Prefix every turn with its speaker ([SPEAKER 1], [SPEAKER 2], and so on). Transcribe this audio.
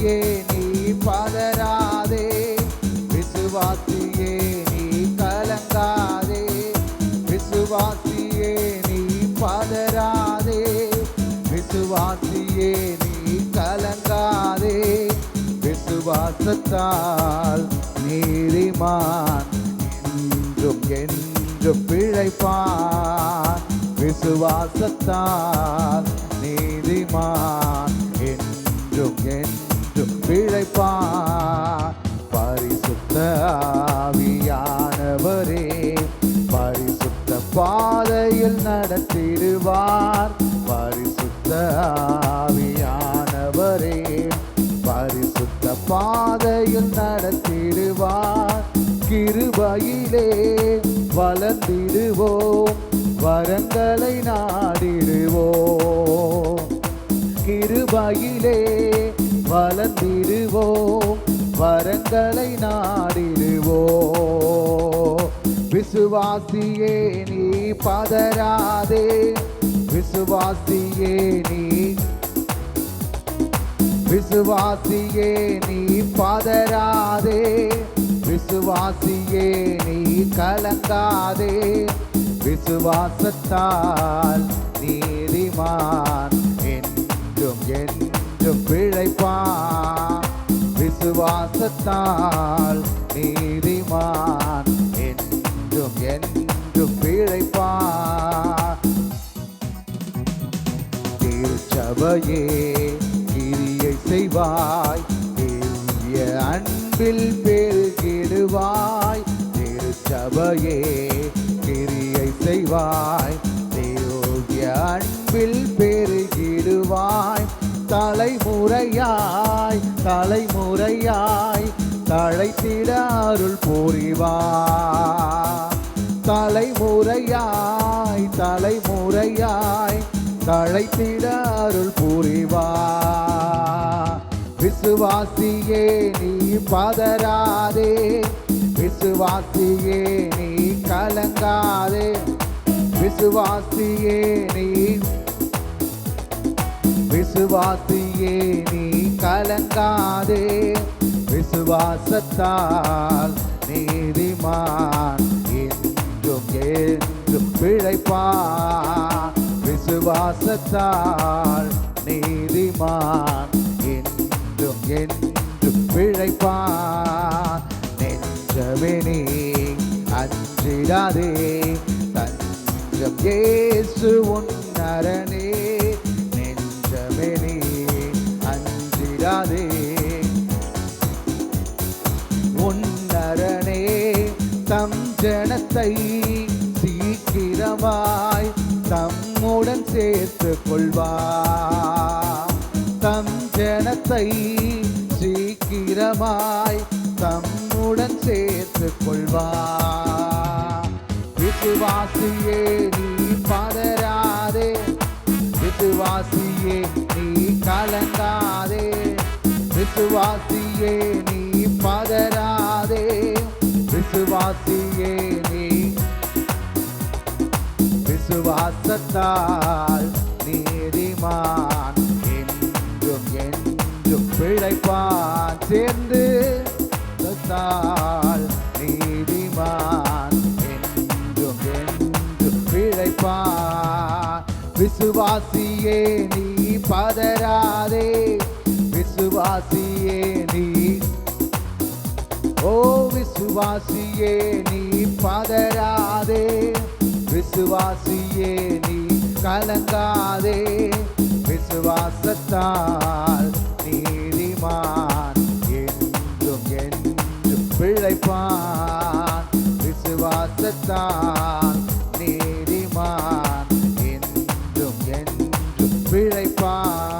[SPEAKER 1] விசுவாசியே நீ பதறாதே. விசுவாசியே நீ கலங்காதே. விசுவாசியே நீ பதறாதே. விசுவாசியே நீ கலங்காதே. விசுவாசத்தால் நீதிமான் என்றும் என்றும் பிழைப்பான். விசுவாசத்தால் நீதிமான் என்றும் என்றும் பிழைப்பார். பரிசுத்த ஆவியானவரே பரிசுத்த பாதையில் நடத்திடுவார். பரிசுத்த ஆவியானவரே பரிசுத்த பாதையில் நடத்திடுவார். கிருபையிலே வளர்ந்திடுவோம் வரங்களை நாடிடுவோம். கிருபையிலே வளர்ந்திடுவோம் வரங்களை நாடிடுவோம். விசுவாசியே நீ பதராதே விசுவாசியே நீ விசுவாசியே நீ பதராதே விசுவாசியே நீ கலங்காதே. விசுவாசத்தால் விசுவாசத்தால் நீதிமான் என்றும் என்றும் பிழைப்பான் திருச்சபையே கிரியை செய்வாய். எளிய அன்பில் பெருகிடுவாய். திருச்சபையே கிரியை செய்வாய். தேவிய அன்பில் பெருகிடுவாய். தலைமுறையாய் தலைமுறையாய் தழைத்திட அருள் புரிவாய் தலைமுறையாய் தலைமுறையாய் தழைத்திட அருள் புரிவா. விசுவாசியே நீ பதறாதே விசுவாசியே நீ கலங்காதே. விசுவாசியே நீ விசுவாசியே நீ கலங்காதே. விசுவாசத்தால் நீதிமான் என்றும் என்றும் பிழைப்பான். விசுவாசத்தால் நீதிமான் என்றும் என்றும் பிழைப்பான். நெஞ்சமே நீ அஞ்சிடாதே. தஞ்சம் ஏசு உன்னரணே நெஞ்சமே தம் ஜனத்தை சீக்கிரமாய் தம்முடன் சேர்த்து கொள்வார். தம் ஜனத்தை சீக்கிரமாய் தம்முடன் சேர்த்து கொள்வார். விசுவாசியே நீ பதறாதே. விசுவாசியே நீ கலங்காதே. விசுவாசியே விசுவாசியே நீ விசுவாசத்தால் நீதிமான் என்றும் என்றும் பிழைப்பான். சேர்ந்து சத்தால் நீதிமான் என்றும் என்றும் பிழைப்பான். விசுவாசியே நீ பதராதே விசுவாசியே நீ ஓ விசுவாசியே நீ பதறாதே. விசுவாசியே நீ கலங்காதே. விசுவாசத்தால் நீதிமான் என்றும் என்றும் பிழைப்பான். விசுவாசத்தால் நீதிமான் என்றும் என்றும் பிழைப்பான்.